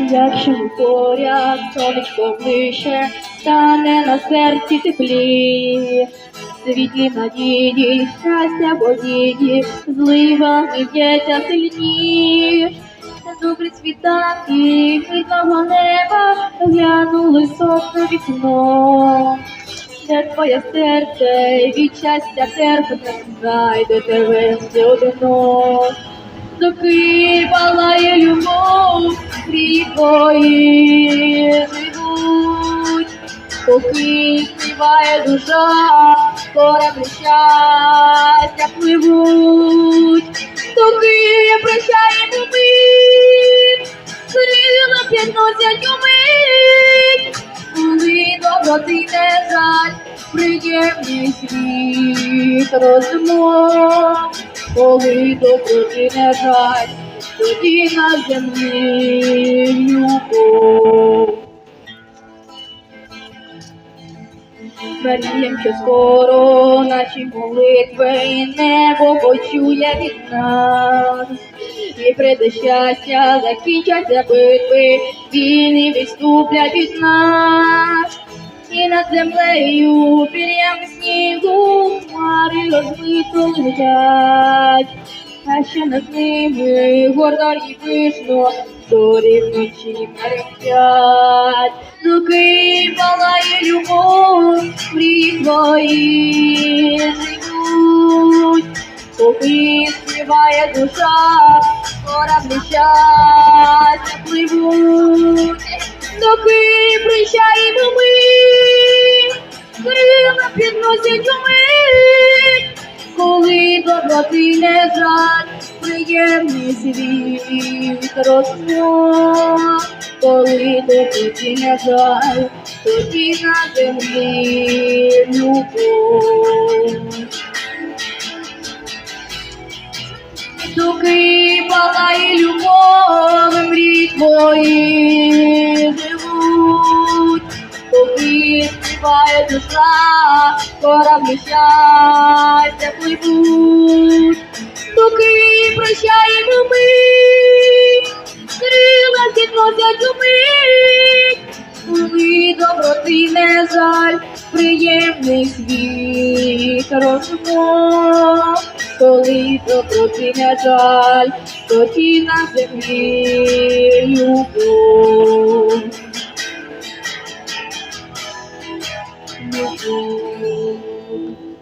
Якщо поряд, сонечко ближче, стане на серці теплі, світлі надії, щастя події, зливами б'ється сильні. Добрі світанки, хвильного неба, глянули сосну вікно. Де твоє серце від щастя терпне, знайде тебе одно. Доки палає любов, крій твої живуть, поки співає душа, кораблі щастя пливуть, доки прощаємо ми, крила підносять умить, коли не жаль, приємний світ розмов, коли доброти не жаль, тоді на землі любов. Марієм, що скоро наші молитви небо почує від нас. І прийде щастя, закінчаться битви, війни відступлять від нас. І над землею пір'ям снігу хмари розбито летять, а ще над ними гордо і пишно зорі вночі мерехтять. Доки палає любов, мрії твої живуть, поки співає душа, кораблі щастя пливуть, доки прощаємо ми, підносять умить, коли доброти не жаль, приємний світ розмов, коли доброти не жаль, тоді на землі любов. Доки палає любов, мрій твої живуть, поки співає душа, кораблі щастя пливуть, доки прощаємо ми, крила підносять умить, коли доброти не жаль, приємний світ розмов, коли доброти не жаль, тоді на землі. Thank you.